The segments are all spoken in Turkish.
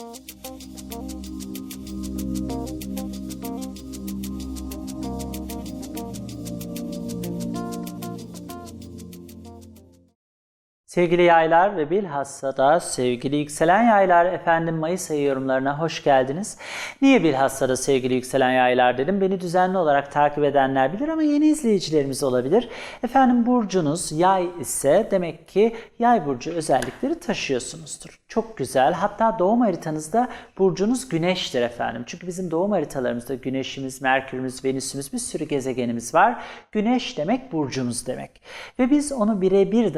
Thank you. Sevgili yaylar ve bilhassa da sevgili yükselen yaylar efendim Mayıs ayı yorumlarına hoş geldiniz. Niye bilhassa da sevgili yükselen yaylar dedim? Beni düzenli olarak takip edenler bilir ama yeni izleyicilerimiz olabilir. Efendim burcunuz yay ise demek ki yay burcu özellikleri taşıyorsunuzdur. Çok güzel. Hatta doğum haritanızda burcunuz güneştir efendim. Çünkü bizim doğum haritalarımızda güneşimiz, merkürümüz, venüsümüz bir sürü gezegenimiz var. Güneş demek burcumuz demek. Ve biz onu birebir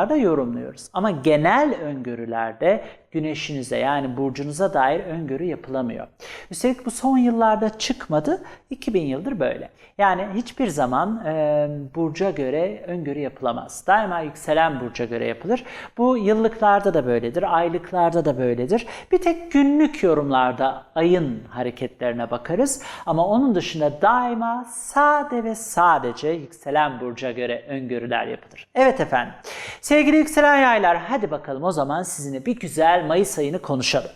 danışmanlıklarda yorumluyoruz. Ama genel öngörülerde güneşinize yani burcunuza dair öngörü yapılamıyor. Üstelik bu son yıllarda çıkmadı. 2000 yıldır böyle. Yani hiçbir zaman e, burca göre öngörü yapılamaz. Daima yükselen burca göre yapılır. Bu yıllıklarda da böyledir, aylıklarda da böyledir. Bir tek günlük yorumlarda ayın hareketlerine bakarız. Ama onun dışında daima sade ve sadece yükselen burca göre öngörüler yapılır. Evet efendim. Sevgili yükselen yaylar hadi bakalım o zaman sizinle bir güzel Mayıs ayını konuşalım.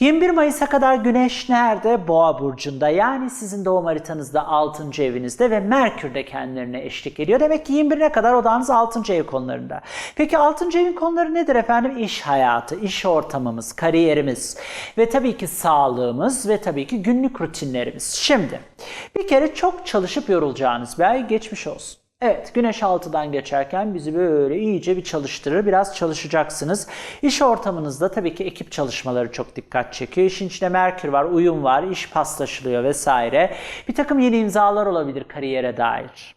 21 Mayıs'a kadar Güneş nerede? Boğa burcunda. Yani sizin doğum haritanızda 6. evinizde ve Merkür de kendilerine eşlik ediyor. Demek ki 21'e kadar odağınız 6. ev konularında. Peki 6. evin konuları nedir efendim? İş hayatı, iş ortamımız, kariyerimiz ve tabii ki sağlığımız ve tabii ki günlük rutinlerimiz. Şimdi bir kere çok çalışıp yorulacağınız bir ay geçmiş olsun. Evet, güneş altıdan geçerken bizi böyle iyice bir çalıştırır. Biraz çalışacaksınız. İş ortamınızda tabii ki ekip çalışmaları çok dikkat çekiyor. İşin içinde Merkür var, uyum var, iş paslaşılıyor vesaire. Bir takım yeni imzalar olabilir kariyere dair.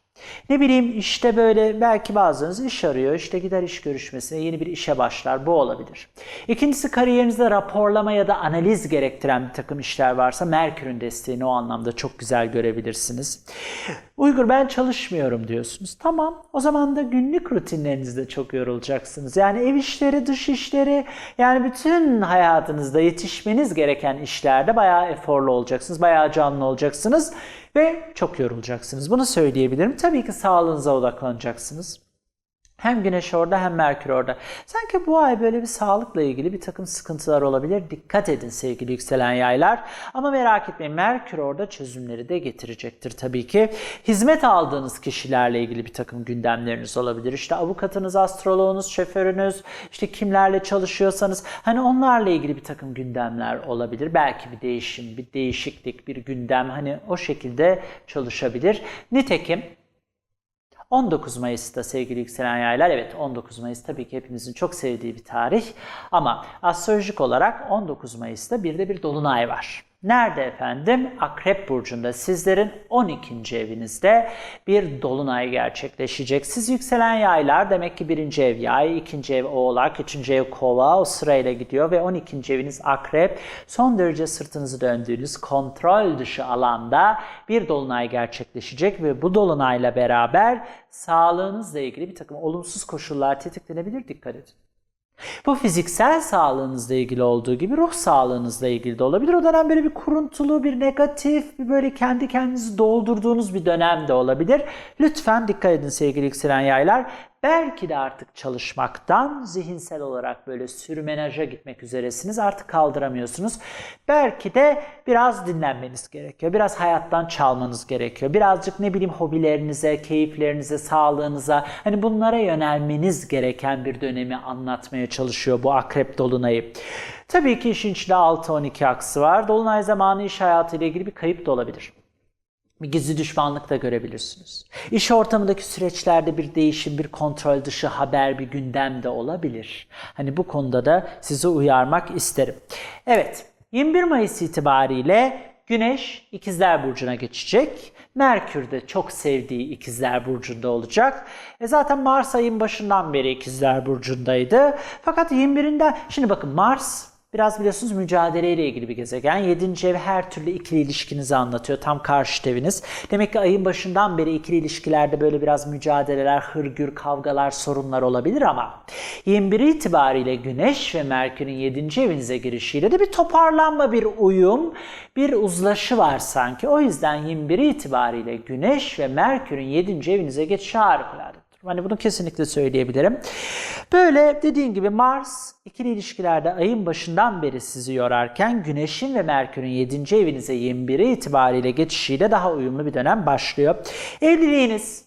Ne bileyim işte böyle belki bazılarınız iş arıyor, işte gider iş görüşmesine, yeni bir işe başlar. Bu olabilir. İkincisi kariyerinizde raporlama ya da analiz gerektiren bir takım işler varsa Merkür'ün desteğini o anlamda çok güzel görebilirsiniz. Uygur ben çalışmıyorum diyorsunuz. Tamam o zaman da günlük rutinlerinizde çok yorulacaksınız. Yani ev işleri, dış işleri yani bütün hayatınızda yetişmeniz gereken işlerde bayağı eforlu olacaksınız. Bayağı canlı olacaksınız ve çok yorulacaksınız. Bunu söyleyebilirim. Tabii ki sağlığınıza odaklanacaksınız. Hem Güneş orada hem Merkür orada. Sanki bu ay böyle bir sağlıkla ilgili bir takım sıkıntılar olabilir. Dikkat edin sevgili yükselen yaylar. Ama merak etmeyin Merkür orada çözümleri de getirecektir tabii ki. Hizmet aldığınız kişilerle ilgili bir takım gündemleriniz olabilir. İşte avukatınız, astroloğunuz, şoförünüz, işte kimlerle çalışıyorsanız hani onlarla ilgili bir takım gündemler olabilir. Belki bir değişim, bir değişiklik, bir gündem hani o şekilde çalışabilir. Nitekim 19 Mayıs'ta sevgili yükselen yaylar, evet 19 Mayıs tabii ki hepimizin çok sevdiği bir tarih ama astrolojik olarak 19 Mayıs'ta bir de bir dolunay var. Nerede efendim? Akrep Burcu'nda sizlerin 12. evinizde bir dolunay gerçekleşecek. Siz yükselen yaylar demek ki birinci ev yay, ikinci ev oğlak, üçüncü ev kova o sırayla gidiyor ve 12. eviniz akrep. Son derece sırtınızı döndüğünüz kontrol dışı alanda bir dolunay gerçekleşecek ve bu dolunayla beraber sağlığınızla ilgili bir takım olumsuz koşullar tetiklenebilir dikkat edin. Bu fiziksel sağlığınızla ilgili olduğu gibi ruh sağlığınızla ilgili de olabilir. O dönem böyle bir kuruntulu, bir negatif, bir böyle kendi kendinizi doldurduğunuz bir dönem de olabilir. Lütfen dikkat edin sevgili yükselen yaylar. Belki de artık çalışmaktan zihinsel olarak böyle sürmenaja gitmek üzeresiniz. Artık kaldıramıyorsunuz. Belki de biraz dinlenmeniz gerekiyor. Biraz hayattan çalmanız gerekiyor. Birazcık ne bileyim hobilerinize, keyiflerinize, sağlığınıza hani bunlara yönelmeniz gereken bir dönemi anlatmaya çalışıyor bu akrep dolunayı. Tabii ki işin içinde 6-12 aksı var. Dolunay zamanı iş hayatıyla ilgili bir kayıp da olabilir. Gizli düşmanlık da görebilirsiniz. İş ortamındaki süreçlerde bir değişim, bir kontrol dışı haber, bir gündem de olabilir. Hani bu konuda da sizi uyarmak isterim. Evet, 21 Mayıs itibariyle Güneş İkizler Burcu'na geçecek. Merkür de çok sevdiği İkizler Burcu'nda olacak. E zaten Mars ayın başından beri İkizler Burcu'ndaydı. Fakat 21'inde, şimdi bakın Mars Biraz biliyorsunuz mücadeleyle ilgili bir gezegen. 7. ev her türlü ikili ilişkinizi anlatıyor. Tam karşı eviniz. Demek ki ayın başından beri ikili ilişkilerde böyle biraz mücadeleler, hırgür, kavgalar, sorunlar olabilir ama 21 itibariyle Güneş ve Merkür'ün 7. evinize girişiyle de bir toparlanma, bir uyum, bir uzlaşı var sanki. O yüzden 21 itibariyle Güneş ve Merkür'ün 7. evinize geçişi harikuladedir. Hani bunu kesinlikle söyleyebilirim. Böyle dediğim gibi Mars ikili ilişkilerde ayın başından beri sizi yorarken Güneş'in ve Merkür'ün 7. evinize 21'i itibariyle geçişiyle daha uyumlu bir dönem başlıyor. Evliliğiniz,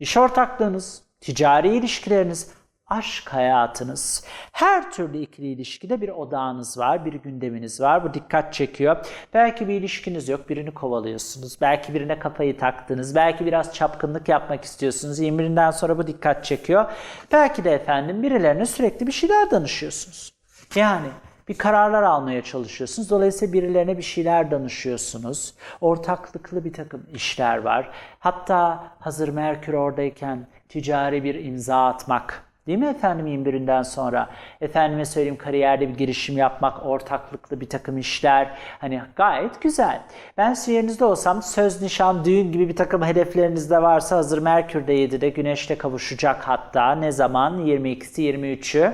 iş ortaklığınız, ticari ilişkileriniz, aşk hayatınız, her türlü ikili ilişkide bir odağınız var, bir gündeminiz var. Bu dikkat çekiyor. Belki bir ilişkiniz yok, birini kovalıyorsunuz. Belki birine kafayı taktınız. Belki biraz çapkınlık yapmak istiyorsunuz. 21'inden sonra bu dikkat çekiyor. Belki de efendim birilerine sürekli bir şeyler danışıyorsunuz. Yani bir kararlar almaya çalışıyorsunuz. Dolayısıyla birilerine bir şeyler danışıyorsunuz. Ortaklıklı bir takım işler var. Hatta hazır Merkür oradayken ticari bir imza atmak, Değil mi efendim 21'inden sonra? Efendime söyleyeyim kariyerde bir girişim yapmak, ortaklıklı bir takım işler. Hani gayet güzel. Ben yerinizde olsam söz, nişan, düğün gibi bir takım hedefleriniz de varsa hazır Merkür de 7'de Güneş'te kavuşacak hatta. Ne zaman? 22'si 23'ü.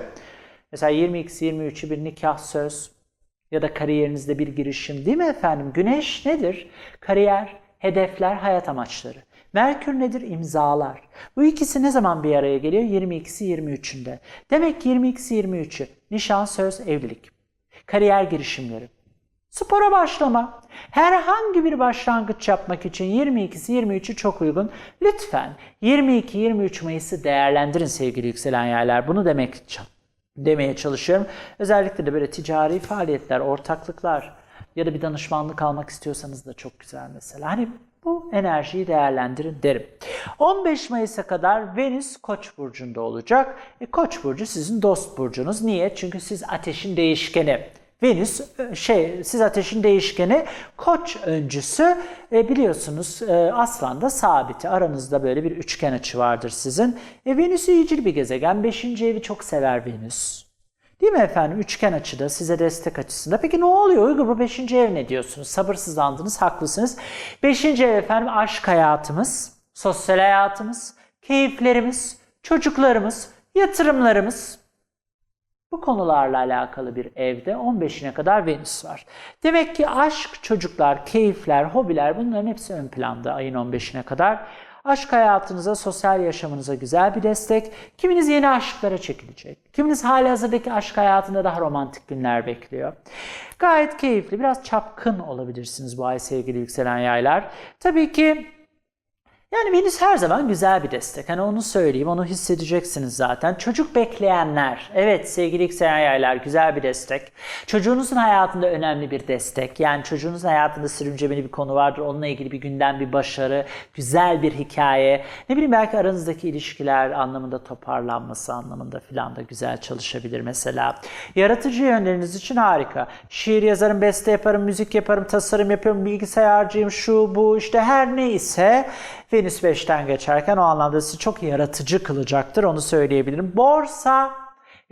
Mesela 22'si 23'ü bir nikah söz ya da kariyerinizde bir girişim değil mi efendim? Güneş nedir? Kariyer, hedefler, hayat amaçları. Merkür nedir? İmzalar. Bu ikisi ne zaman bir araya geliyor? 22'si 23'ünde. Demek ki 22'si 23'ü nişan, söz, evlilik. Kariyer girişimleri. Spora başlama. Herhangi bir başlangıç yapmak için 22'si 23'ü çok uygun. Lütfen 22-23 Mayıs'ı değerlendirin sevgili yükselen yaylar. Bunu demek demeye çalışıyorum. Özellikle de böyle ticari faaliyetler, ortaklıklar ya da bir danışmanlık almak istiyorsanız da çok güzel mesela. Hani bu enerjiyi değerlendirin derim. 15 Mayıs'a kadar Venüs Koç burcunda olacak. E, Koç burcu sizin dost burcunuz. Niye? Çünkü siz ateşin değişkeni. Venüs e, şey siz ateşin değişkeni koç öncüsü e, biliyorsunuz e, aslanda sabiti aranızda böyle bir üçgen açı vardır sizin. E, Venüs iyicil bir gezegen 5. evi çok sever Venüs. Değil mi efendim? Üçgen açıda size destek açısında. Peki ne oluyor? Uygur bu beşinci ev ne diyorsunuz? Sabırsızlandınız, haklısınız. Beşinci ev efendim aşk hayatımız, sosyal hayatımız, keyiflerimiz, çocuklarımız, yatırımlarımız. Bu konularla alakalı bir evde 15'ine kadar Venüs var. Demek ki aşk, çocuklar, keyifler, hobiler bunların hepsi ön planda ayın 15'ine kadar. Aşk hayatınıza, sosyal yaşamınıza güzel bir destek. Kiminiz yeni aşklara çekilecek. Kiminiz hali hazırdaki aşk hayatında daha romantik günler bekliyor. Gayet keyifli, biraz çapkın olabilirsiniz bu ay sevgili yükselen yaylar. Tabii ki yani Venüs her zaman güzel bir destek. Hani onu söyleyeyim, onu hissedeceksiniz zaten. Çocuk bekleyenler, evet sevgili yükselen güzel bir destek. Çocuğunuzun hayatında önemli bir destek. Yani çocuğunuzun hayatında sürüncemeli bir konu vardır. Onunla ilgili bir günden bir başarı, güzel bir hikaye. Ne bileyim belki aranızdaki ilişkiler anlamında toparlanması anlamında filan da güzel çalışabilir mesela. Yaratıcı yönleriniz için harika. Şiir yazarım, beste yaparım, müzik yaparım, tasarım yapıyorum, bilgisayarcıyım, şu bu işte her neyse Venüs 5'ten geçerken o anlamda sizi çok yaratıcı kılacaktır onu söyleyebilirim. Borsa,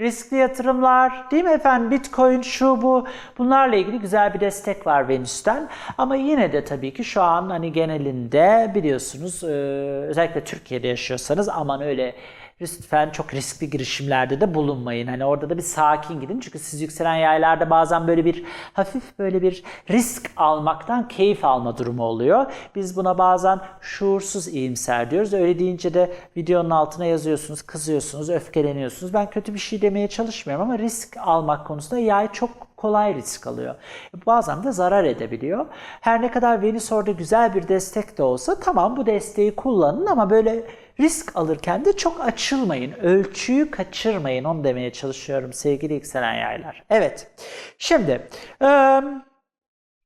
riskli yatırımlar, değil mi efendim? Bitcoin, şu bu bunlarla ilgili güzel bir destek var Venüs'ten. Ama yine de tabii ki şu an hani genelinde biliyorsunuz özellikle Türkiye'de yaşıyorsanız aman öyle lütfen çok riskli girişimlerde de bulunmayın. Hani orada da bir sakin gidin. Çünkü siz yükselen yaylarda bazen böyle bir hafif böyle bir risk almaktan keyif alma durumu oluyor. Biz buna bazen şuursuz iyimser diyoruz. Öyle deyince de videonun altına yazıyorsunuz, kızıyorsunuz, öfkeleniyorsunuz. Ben kötü bir şey demeye çalışmıyorum ama risk almak konusunda yay çok kolay risk alıyor. Bazen de zarar edebiliyor. Her ne kadar Venüs orada güzel bir destek de olsa tamam bu desteği kullanın ama böyle risk alırken de çok açılmayın. Ölçüyü kaçırmayın. Onu demeye çalışıyorum sevgili yükselen yaylar. Evet. Şimdi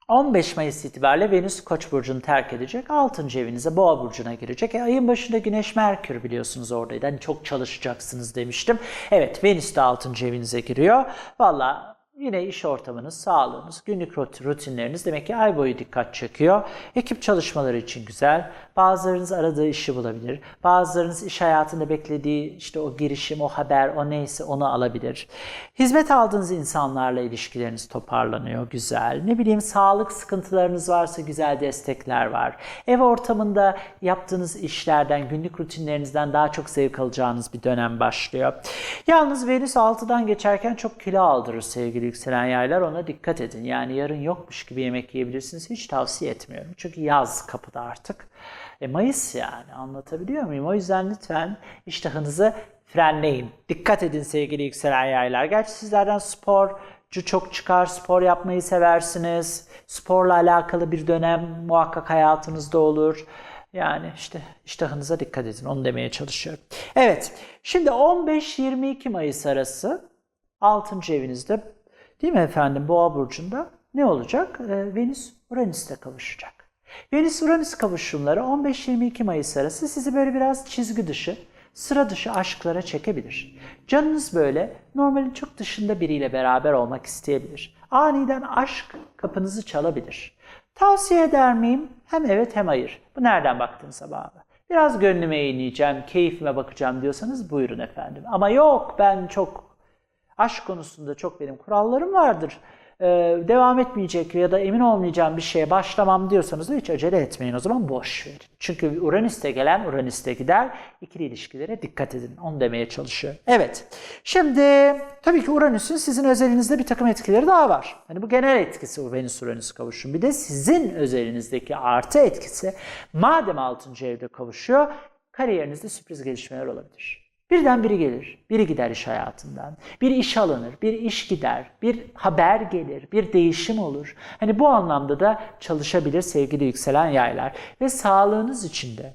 15 Mayıs itibariyle Venüs Koç burcunu terk edecek. 6. evinize Boğa burcuna girecek. E, ayın başında Güneş Merkür biliyorsunuz oradaydı. Hani çok çalışacaksınız demiştim. Evet Venüs de 6. evinize giriyor. Valla Yine iş ortamınız, sağlığınız, günlük rutinleriniz demek ki ay boyu dikkat çekiyor. Ekip çalışmaları için güzel. Bazılarınız aradığı işi bulabilir. Bazılarınız iş hayatında beklediği işte o girişim, o haber, o neyse onu alabilir. Hizmet aldığınız insanlarla ilişkileriniz toparlanıyor, güzel. Ne bileyim sağlık sıkıntılarınız varsa güzel destekler var. Ev ortamında yaptığınız işlerden, günlük rutinlerinizden daha çok zevk alacağınız bir dönem başlıyor. Yalnız Venüs 6'dan geçerken çok kilo aldırır sevgili yükselen yaylar ona dikkat edin. Yani yarın yokmuş gibi yemek yiyebilirsiniz. Hiç tavsiye etmiyorum. Çünkü yaz kapıda artık. E Mayıs yani anlatabiliyor muyum? O yüzden lütfen iştahınızı frenleyin. Dikkat edin sevgili yükselen yaylar. Gerçi sizlerden sporcu çok çıkar, spor yapmayı seversiniz. Sporla alakalı bir dönem muhakkak hayatınızda olur. Yani işte iştahınıza dikkat edin. Onu demeye çalışıyorum. Evet. Şimdi 15-22 Mayıs arası 6. evinizde değil mi efendim Boğa burcunda ne olacak? Ee, Venüs Uranüs'te kavuşacak. Venüs Uranüs kavuşumları 15-22 Mayıs arası sizi böyle biraz çizgi dışı, sıra dışı aşklara çekebilir. Canınız böyle normalin çok dışında biriyle beraber olmak isteyebilir. Aniden aşk kapınızı çalabilir. Tavsiye eder miyim? Hem evet hem hayır. Bu nereden baktığınıza bağlı. Biraz gönlüme eğileceğim, keyfime bakacağım diyorsanız buyurun efendim. Ama yok ben çok aşk konusunda çok benim kurallarım vardır. Ee, devam etmeyecek ya da emin olmayacağım bir şeye başlamam diyorsanız da hiç acele etmeyin o zaman boş verin. Çünkü Uranüs'te gelen Uranüs'te gider. İkili ilişkilere dikkat edin. Onu demeye çalışıyor. Evet. Şimdi tabii ki Uranüs'ün sizin özelinizde bir takım etkileri daha var. Hani bu genel etkisi bu Venüs-Uranüs kavuşum. Bir de sizin özelinizdeki artı etkisi madem 6. evde kavuşuyor kariyerinizde sürpriz gelişmeler olabilir. Birden biri gelir, biri gider iş hayatından. Bir iş alınır, bir iş gider, bir haber gelir, bir değişim olur. Hani bu anlamda da çalışabilir sevgili yükselen yaylar. Ve sağlığınız içinde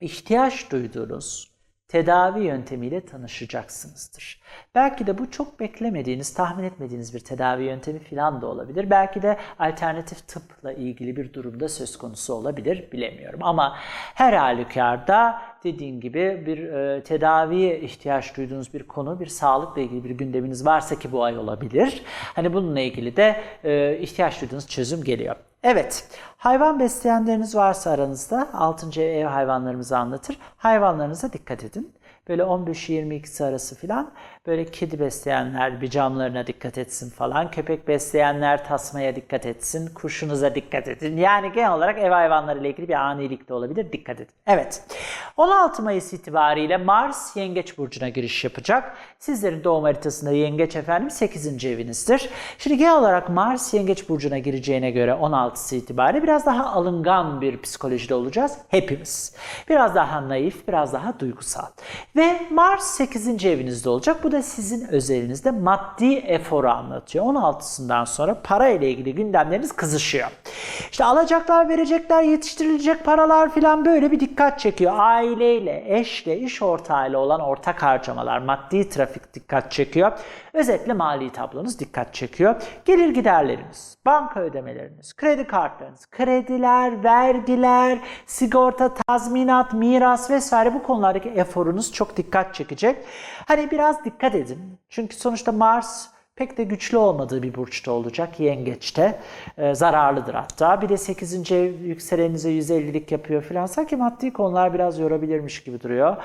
ihtiyaç duyduğunuz tedavi yöntemiyle tanışacaksınızdır. Belki de bu çok beklemediğiniz, tahmin etmediğiniz bir tedavi yöntemi falan da olabilir. Belki de alternatif tıpla ilgili bir durumda söz konusu olabilir, bilemiyorum. Ama her halükarda dediğim gibi bir e, tedaviye ihtiyaç duyduğunuz bir konu, bir sağlıkla ilgili bir gündeminiz varsa ki bu ay olabilir. Hani bununla ilgili de e, ihtiyaç duyduğunuz çözüm geliyor. Evet, hayvan besleyenleriniz varsa aranızda 6. ev hayvanlarımızı anlatır. Hayvanlarınıza dikkat edin. Böyle 15-22 arası falan böyle kedi besleyenler bir camlarına dikkat etsin falan. Köpek besleyenler tasmaya dikkat etsin. Kuşunuza dikkat edin. Yani genel olarak ev hayvanları ile ilgili bir anilik de olabilir. Dikkat edin. Evet. 16 Mayıs itibariyle Mars Yengeç Burcu'na giriş yapacak. Sizlerin doğum haritasında Yengeç efendim 8. evinizdir. Şimdi genel olarak Mars Yengeç Burcu'na gireceğine göre 16'sı itibariyle biraz daha alıngan bir psikolojide olacağız. Hepimiz. Biraz daha naif, biraz daha duygusal. Ve Mars 8. evinizde olacak. Bu da sizin özelinizde maddi eforu anlatıyor. 16'sından sonra para ile ilgili gündemleriniz kızışıyor. İşte alacaklar, verecekler, yetiştirilecek paralar filan böyle bir dikkat çekiyor. Aileyle, eşle, iş ortağıyla olan ortak harcamalar, maddi trafik dikkat çekiyor. Özetle mali tablonuz dikkat çekiyor. Gelir giderleriniz, banka ödemeleriniz, kredi kartlarınız, krediler, vergiler, sigorta, tazminat, miras vesaire bu konulardaki eforunuz çok dikkat çekecek. Hani biraz dikkat edin. Çünkü sonuçta Mars pek de güçlü olmadığı bir burçta olacak. Yengeçte. Ee, zararlıdır hatta. Bir de 8. ev yükselenize 150'lik yapıyor falan. Sanki maddi konular biraz yorabilirmiş gibi duruyor.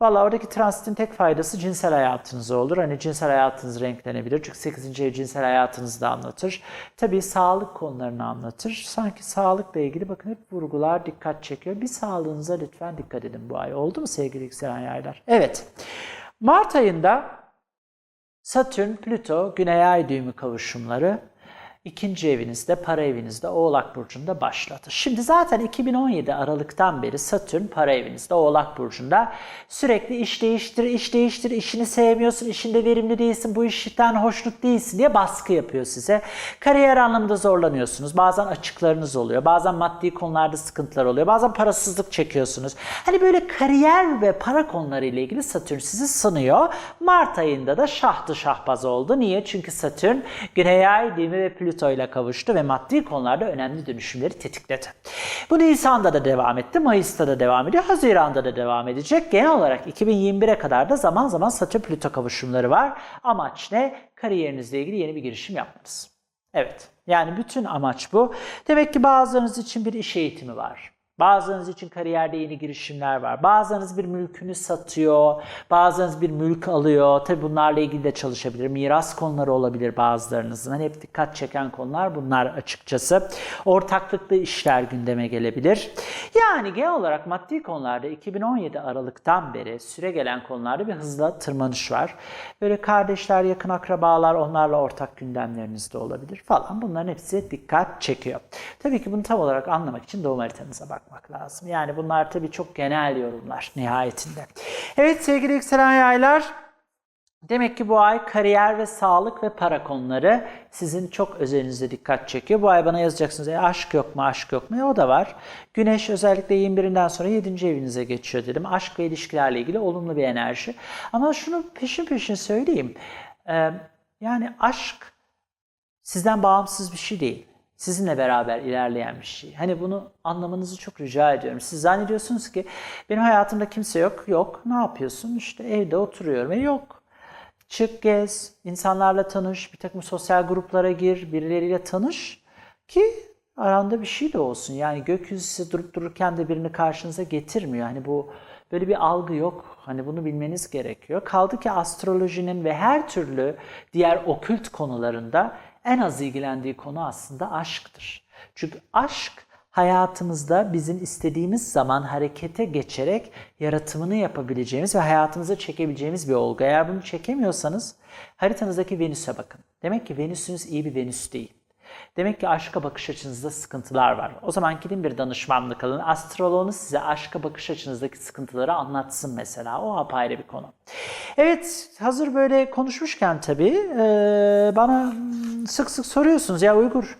Valla oradaki transitin tek faydası cinsel hayatınız olur. Hani cinsel hayatınız renklenebilir. Çünkü 8. ev cinsel hayatınızı da anlatır. Tabii sağlık konularını anlatır. Sanki sağlıkla ilgili bakın hep vurgular dikkat çekiyor. Bir sağlığınıza lütfen dikkat edin bu ay. Oldu mu sevgili yükselen yaylar? Evet. Mart ayında Satürn, Plüto, Güney Ay düğümü kavuşumları ikinci evinizde, para evinizde, Oğlak Burcu'nda başladı. Şimdi zaten 2017 Aralık'tan beri Satürn para evinizde, Oğlak Burcu'nda sürekli iş değiştir, iş değiştir, işini sevmiyorsun, işinde verimli değilsin, bu işten hoşnut değilsin diye baskı yapıyor size. Kariyer anlamında zorlanıyorsunuz. Bazen açıklarınız oluyor. Bazen maddi konularda sıkıntılar oluyor. Bazen parasızlık çekiyorsunuz. Hani böyle kariyer ve para konuları ile ilgili Satürn sizi sınıyor. Mart ayında da şahtı şahbaz oldu. Niye? Çünkü Satürn Güney Ay düğümü ve Plüto Plüto ile kavuştu ve maddi konularda önemli dönüşümleri tetikledi. Bu Nisan'da da devam etti, Mayıs'ta da devam ediyor, Haziran'da da devam edecek. Genel olarak 2021'e kadar da zaman zaman Satürn Plüto kavuşumları var. Amaç ne? Kariyerinizle ilgili yeni bir girişim yapmanız. Evet, yani bütün amaç bu. Demek ki bazılarınız için bir iş eğitimi var. Bazılarınız için kariyerde yeni girişimler var. Bazılarınız bir mülkünü satıyor. Bazılarınız bir mülk alıyor. Tabi bunlarla ilgili de çalışabilir. Miras konuları olabilir bazılarınızın. Hani hep dikkat çeken konular bunlar açıkçası. Ortaklıklı işler gündeme gelebilir. Yani genel olarak maddi konularda 2017 Aralık'tan beri süre gelen konularda bir hızla tırmanış var. Böyle kardeşler, yakın akrabalar onlarla ortak gündemlerinizde olabilir falan. Bunların hepsi dikkat çekiyor. Tabii ki bunu tam olarak anlamak için doğum haritanıza bak bakmak lazım. Yani bunlar tabii çok genel yorumlar nihayetinde. Evet sevgili yükselen yaylar, Demek ki bu ay kariyer ve sağlık ve para konuları sizin çok özelinizde dikkat çekiyor. Bu ay bana yazacaksınız e, aşk yok mu aşk yok mu? E, o da var. Güneş özellikle 21'inden sonra 7. evinize geçiyor dedim. Aşk ve ilişkilerle ilgili olumlu bir enerji. Ama şunu peşin peşin söyleyeyim. Ee, yani aşk sizden bağımsız bir şey değil. Sizinle beraber ilerleyen bir şey. Hani bunu anlamanızı çok rica ediyorum. Siz zannediyorsunuz ki benim hayatımda kimse yok. Yok. Ne yapıyorsun? İşte evde oturuyorum. E yok. Çık gez, insanlarla tanış, bir takım sosyal gruplara gir, birileriyle tanış ki aranda bir şey de olsun. Yani gökyüzü size durup dururken de birini karşınıza getirmiyor. Hani bu böyle bir algı yok. Hani bunu bilmeniz gerekiyor. Kaldı ki astrolojinin ve her türlü diğer okült konularında en az ilgilendiği konu aslında aşktır. Çünkü aşk hayatımızda bizim istediğimiz zaman harekete geçerek yaratımını yapabileceğimiz ve hayatımıza çekebileceğimiz bir olgu. Eğer bunu çekemiyorsanız haritanızdaki Venüs'e bakın. Demek ki Venüs'ünüz iyi bir Venüs değil. Demek ki aşka bakış açınızda sıkıntılar var. O zaman gidin bir danışmanlık alın. Astroloğunuz size aşka bakış açınızdaki sıkıntıları anlatsın mesela. O apayrı bir konu. Evet hazır böyle konuşmuşken tabii bana sık sık soruyorsunuz ya Uygur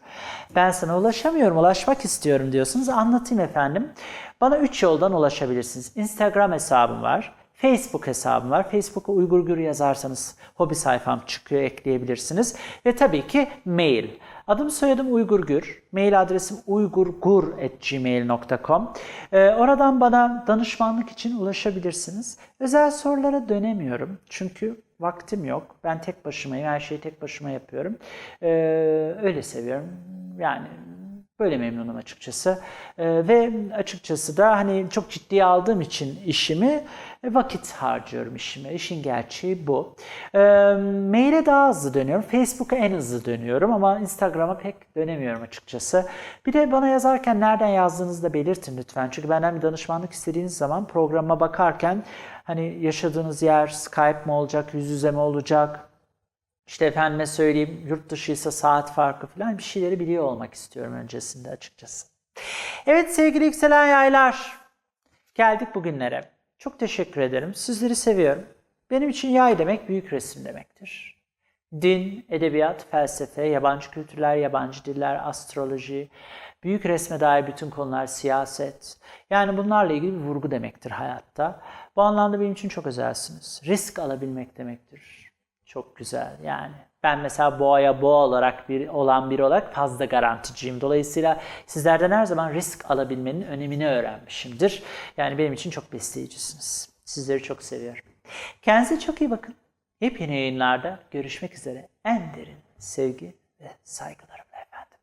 ben sana ulaşamıyorum, ulaşmak istiyorum diyorsunuz. Anlatayım efendim. Bana 3 yoldan ulaşabilirsiniz. Instagram hesabım var. Facebook hesabım var. Facebook'a Uygur Gür yazarsanız hobi sayfam çıkıyor, ekleyebilirsiniz. Ve tabii ki mail. Adım soyadım Uygur Gür. Mail adresim uygurgur.gmail.com. Ee, oradan bana danışmanlık için ulaşabilirsiniz. Özel sorulara dönemiyorum. Çünkü vaktim yok. Ben tek başımayım. Her şeyi tek başıma yapıyorum. Ee, öyle seviyorum. Yani Böyle memnunum açıkçası. Ee, ve açıkçası da hani çok ciddiye aldığım için işimi e, vakit harcıyorum işime. İşin gerçeği bu. Ee, maile daha hızlı dönüyorum. Facebook'a en hızlı dönüyorum ama Instagram'a pek dönemiyorum açıkçası. Bir de bana yazarken nereden yazdığınızı da belirtin lütfen. Çünkü benden bir danışmanlık istediğiniz zaman programa bakarken hani yaşadığınız yer Skype mi olacak, yüz yüze mi olacak, işte efendime söyleyeyim yurt dışıysa saat farkı falan bir şeyleri biliyor olmak istiyorum öncesinde açıkçası. Evet sevgili yükselen yaylar geldik bugünlere. Çok teşekkür ederim. Sizleri seviyorum. Benim için yay demek büyük resim demektir. Din, edebiyat, felsefe, yabancı kültürler, yabancı diller, astroloji, büyük resme dair bütün konular, siyaset. Yani bunlarla ilgili bir vurgu demektir hayatta. Bu anlamda benim için çok özelsiniz. Risk alabilmek demektir çok güzel yani. Ben mesela boğaya boğa olarak bir olan biri olarak fazla garanticiyim. Dolayısıyla sizlerden her zaman risk alabilmenin önemini öğrenmişimdir. Yani benim için çok besleyicisiniz. Sizleri çok seviyorum. Kendinize çok iyi bakın. Yepyeni yayınlarda görüşmek üzere. En derin sevgi ve saygılarımla efendim.